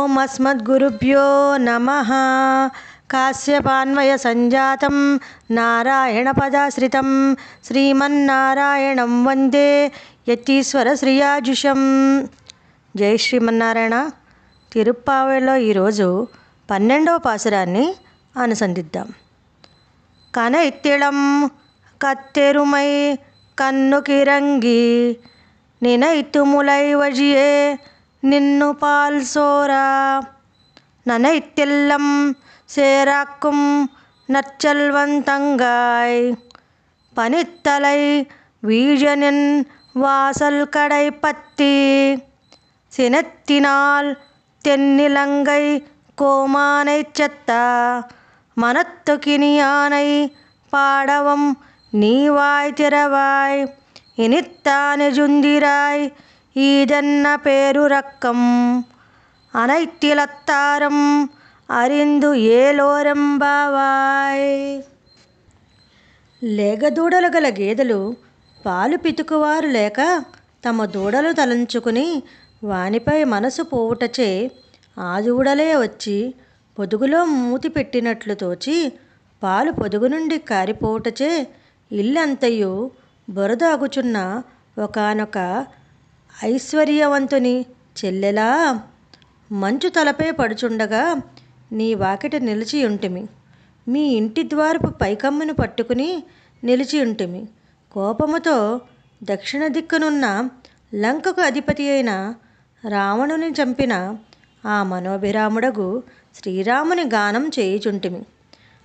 ఓం అస్మద్గురుభ్యో నమ కాశ్యపాన్వయ సంజాతం నారాయణపదాశ్రితం శ్రీమన్నారాయణం వందే యతీశ్వర శ్రీయాజుషం జై శ్రీమన్నారాయణ తిరుప్పావలో ఈరోజు పన్నెండవ పాసురాన్ని అనుసంధిద్దాం. కన ఇత్తిళం కత్తెరుమై కన్నుకిరంగి కిరంగి ఇత్తుములై వజియే நின்னு பால் சோரா நனைத்தெல்லம் சேராக்கும் நற்செல்வந்தங்காய் பனித்தலை வீழனின் வாசல் கடை பத்தி. சினத்தினால் தென்னிலங்கை கோமானை செத்தா. மனத்து கினியானை பாடவும் நீ வாய் திறவாய். இனித்தானு ஜுந்திராய் ஈதென்ன பேரு ரக்கம் அனைத்திலத்தாரும் அறிந்து ఏలోరంబావాయ్ లేగదూడలు గల గేదెలు పాలు పితుకువారు లేక తమ దూడలు తలంచుకుని వానిపై మనసు పోవుటచే ఆ దూడలే వచ్చి పొదుగులో మూతి పెట్టినట్లు తోచి పాలు పొదుగు నుండి కారిపోవుటచే ఇల్లంతయు బురద అగుచున్న ఒకనొక ఐశ్వర్యవంతుని చెల్లెలా మంచు తలపై పడుచుండగా నీ వాకిట నిలిచియుంటిమి మీ ఇంటి ద్వారపు పైకమ్మును పట్టుకుని నిలిచి ఉంటిమి. కోపముతో దక్షిణ దిక్కునున్న లంకకు అధిపతి అయిన రావణుని చంపిన ఆ మనోభిరాముడగు శ్రీరాముని గానం చేయుచుంటిమి.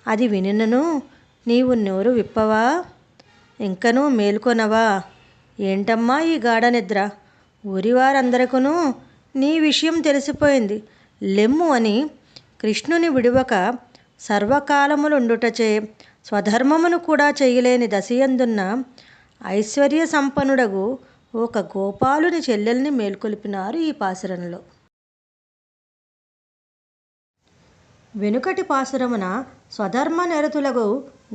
అది వినినను నీవు నోరు విప్పవా? ఇంకనూ మేల్కొనవా? ఏంటమ్మా ఈ గాఢ నిద్ర ఊరివారందరకును నీ విషయం తెలిసిపోయింది. లెమ్ము అని కృష్ణుని విడువక సర్వకాలములుండుటచే స్వధర్మమును కూడా చేయలేని దశయందున్న ఐశ్వర్య సంపన్నుడగు ఒక గోపాలుని చెల్లెల్ని మేల్కొల్పినారు ఈ పాసురంలో వెనుకటి పాసురమున స్వధర్మ నిరతులకు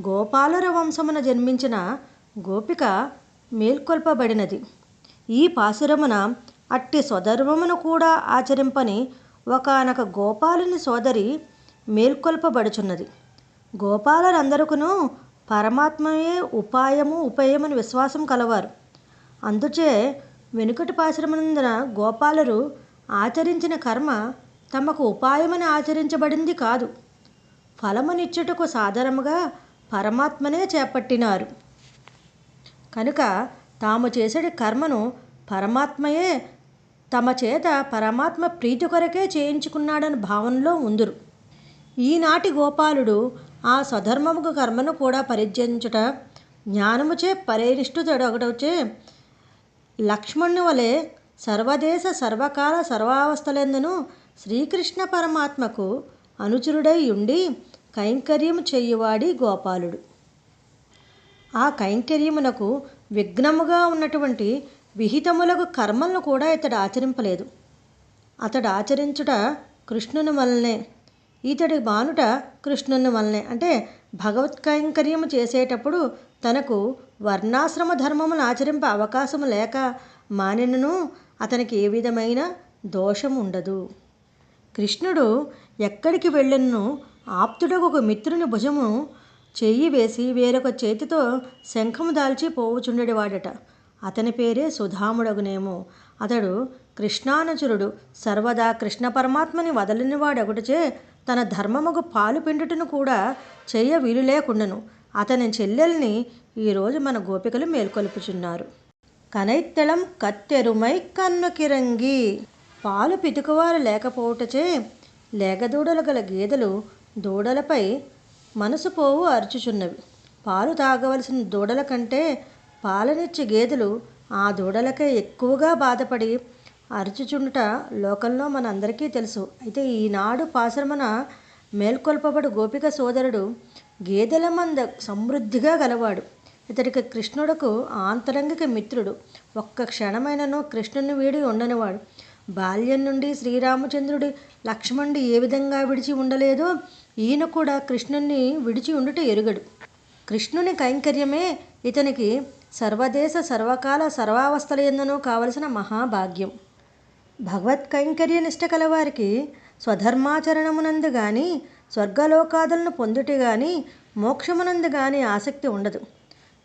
గోపాలుర వంశమున జన్మించిన గోపిక మేల్కొల్పబడినది. ఈ పాశురమున అట్టి స్వధర్మమును కూడా ఆచరింపని ఒకనొక గోపాలుని సోదరి మేల్కొల్పబడుచున్నది. గోపాలరందరకును పరమాత్మయే ఉపాయము ఉపయమని విశ్వాసం కలవారు. అందుచే వెనుకటి పాశ్రమనందున గోపాలరు ఆచరించిన కర్మ తమకు ఉపాయమని ఆచరించబడింది కాదు. ఫలమునిచ్చుటకు సాధారణముగా పరమాత్మనే చేపట్టినారు. కనుక తాము చేసే కర్మను పరమాత్మయే తమ చేత పరమాత్మ ప్రీతి కొరకే చేయించుకున్నాడని భావనలో ఉందురు. ఈనాటి గోపాలుడు ఆ స్వధర్మముకు కర్మను కూడా పరిత్యజించుట జ్ఞానముచే పరినిష్ఠుడొకటొచ్చే లక్ష్మణుని వలె సర్వదేశ సర్వకాల సర్వావస్థలందును శ్రీకృష్ణ పరమాత్మకు అనుచరుడై ఉండి కైంకర్యము చేయువాడి గోపాలుడు. ఆ కైంకర్యమునకు విఘ్నముగా ఉన్నటువంటి విహితములకు కర్మలను కూడా ఇతడు ఆచరింపలేదు. అతడు ఆచరించుట కృష్ణుని వలనే ఇతడి బానుట కృష్ణుని వలనే అంటే భగవత్ కైంకర్యము చేసేటప్పుడు తనకు వర్ణాశ్రమ ధర్మమును ఆచరింప అవకాశము లేక మానినను అతనికి ఏ విధమైన దోషం ఉండదు. కృష్ణుడు ఎక్కడికి వెళ్ళను ఆప్తుడకు ఒక మిత్రుని భుజము చెయ్యి వేసి వేరొక చేతితో శంఖము దాల్చి పోవుచుండెడివాడట. అతని పేరే సుధాముడగునేమో. అతడు కృష్ణానుచరుడు. సర్వదా కృష్ణ పరమాత్మని వదలినవాడొకటిచే తన ధర్మముకు పాలు పిండుటను కూడా చెయ్య వీలు లేకుండను. అతని చెల్లెల్ని ఈరోజు మన గోపికలు మేల్కొల్పుచున్నారు. కనైత్తెళం కత్తెరుమై కన్నుకిరంగి. పాలు పితుకువారు లేకపోవటచే లేగదూడలు గల గేదెలు దూడలపై మనసు పోవు అరుచుచున్నవి. పాలు తాగవలసిన దూడల కంటే పాలనిచ్చే గేదెలు ఆ దూడలకే ఎక్కువగా బాధపడి అరుచుచుండుట లోకంలో మన అందరికీ తెలుసు. అయితే ఈనాడు పాశ్రమన మేల్కొల్పబడు గోపిక సోదరుడు గేదెల మంద సమృద్ధిగా గలవాడు. ఇతడికి కృష్ణుడకు ఆంతరంగిక మిత్రుడు. ఒక్క క్షణమైనను కృష్ణుని వీడి ఉండనివాడు. బాల్యం నుండి శ్రీరామచంద్రుడి లక్ష్మణుడు ఏ విధంగా విడిచి ఉండలేదో ఈయన కూడా కృష్ణుణ్ణి విడిచి ఉండుట ఎరుగడు. కృష్ణుని కైంకర్యమే ఇతనికి సర్వదేశ సర్వకాల సర్వావస్థల ఎందునూ కావలసిన మహాభాగ్యం. భగవత్ కైంకర్య నిష్ట కలవారికి స్వధర్మాచరణమునందు గాని స్వర్గలోకాదులను పొందుట గాని మోక్షమునందు గాని ఆసక్తి ఉండదు.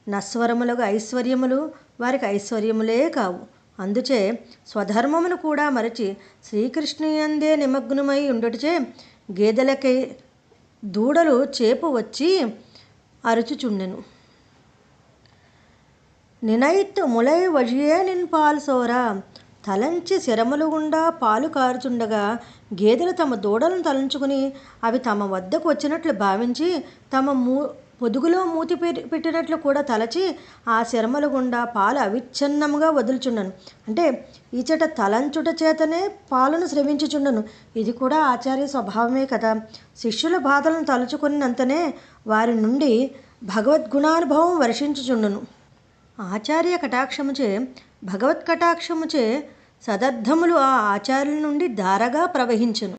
నస్వరములకు ఐశ్వర్యములు వారికి ఐశ్వర్యములే కావు. అందుచే స్వధర్మమును కూడా మరచి శ్రీకృష్ణుయందే నిమగ్నమై ఉండుటచే గేదెలకై దూడలు చేపు వచ్చి అరుచుచుండెను. నినైత్ ములై వజియే నిన్ పాలు సోరా తలంచి శరములు గుండా పాలు కారుచుండగా గేదెలు తమ దూడలను తలంచుకుని అవి తమ వద్దకు వచ్చినట్లు భావించి తమ మూ పొదుగులో మూతి పెట్టినట్లు కూడా తలచి ఆ శర్మల గుండా పాలు అవిచ్ఛిన్నముగా వదులుచుండను. అంటే ఈచట తలంచుట చేతనే పాలను స్రవించుచుండను. ఇది కూడా ఆచార్య స్వభావమే కదా. శిష్యుల బాధలను తలుచుకున్నంతనే వారి నుండి భగవద్గుణానుభవం వర్షించుచుండను. ఆచార్య కటాక్షముచే భగవత్ కటాక్షముచే సదర్థములు ఆ ఆచార్యుల నుండి ధారగా ప్రవహించును.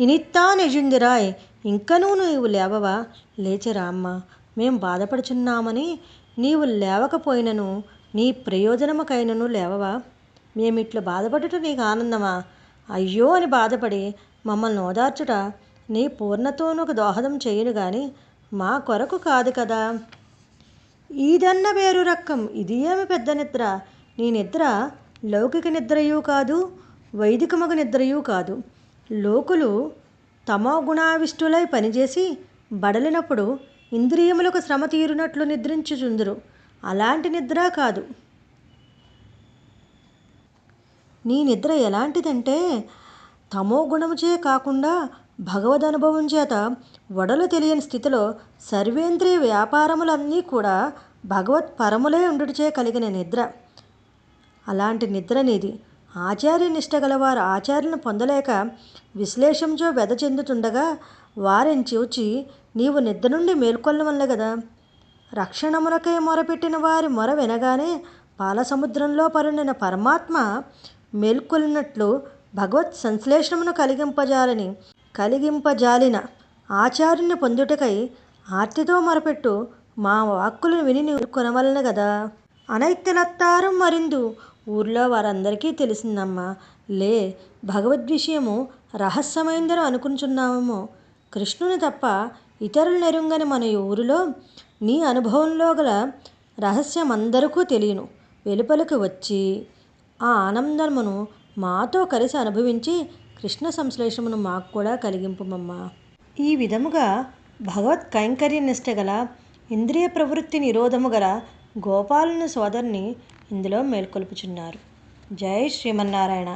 ఇనిత్తా నిజుందిరాయ్ ఇంకనూ నీవు లేవవా? లేచరా అమ్మ. మేం బాధపడుచున్నామని నీవు లేవకపోయినను నీ ప్రయోజనముకైనను లేవవా? మేమిట్లు బాధపడుట నీకు ఆనందమా? అయ్యో అని బాధపడి మమ్మల్ని ఓదార్చుట నీ పూర్ణతోనుకు దోహదం చేయను గాని మా కొరకు కాదు కదా. ఈదన్న వేరు రక్కం. ఇది ఏమి పెద్ద నిద్ర? నీ నిద్ర లౌకిక నిద్రయూ కాదు వైదికమగు నిద్రయూ కాదు. లోకులు తమో గుణావిష్టులై పనిచేసి బడలినప్పుడు ఇంద్రియములకు శ్రమ తీరునట్లు నిద్రించుచుందురు. అలాంటి నిద్ర కాదు. నీ నిద్ర ఎలాంటిదంటే తమో గుణముచే కాకుండా భగవద్ అనుభవం చేత వడలు తెలియని స్థితిలో సర్వేంద్రియ వ్యాపారములన్నీ కూడా భగవత్ పరములే ఉండుటచే కలిగిన నిద్ర. అలాంటి నిద్ర నీది ఆచార్య నిష్ట గలవారు ఆచార్యను పొందలేక విశ్లేషంచో వ్యధ చెందుతుండగా వారిని చూచి నీవు నిద్ర నుండి మేల్కొల్లవల్ల కదా రక్షణమునకై మొరపెట్టిన వారి మొర వినగానే పాలసముద్రంలో పరుండిన పరమాత్మ మేల్కొల్లినట్లు భగవత్ సంశ్లేషణమును కలిగింపజాలని కలిగింపజాలిన ఆచార్యుని పొందుటకై ఆర్తితో మొరపెట్టు మా వాక్కులను విని నీవు కొనవలన కదా అనైత్యలత్తారం మరిందు ఊర్లో వారందరికీ తెలిసిందమ్మా. లే భగవద్విషయము రహస్యమైందని అనుకుంటున్నామేమో కృష్ణుని తప్ప ఇతరులు నెరుంగని మన ఊరిలో నీ అనుభవంలో గల రహస్యం అందరికీ తెలియను. వెలుపలికి వచ్చి ఆ ఆనందమును మాతో కలిసి అనుభవించి కృష్ణ సంశ్లేషమును మాకు కూడా కలిగింపుమమ్మా. ఈ విధముగా భగవత్ కైంకర్య నిష్ట గల ఇంద్రియ ప్రవృత్తి నిరోధము గల గోపాలుని సోదరుని ఇందులో మేల్కొల్పుచున్నారు. జై శ్రీమన్నారాయణ.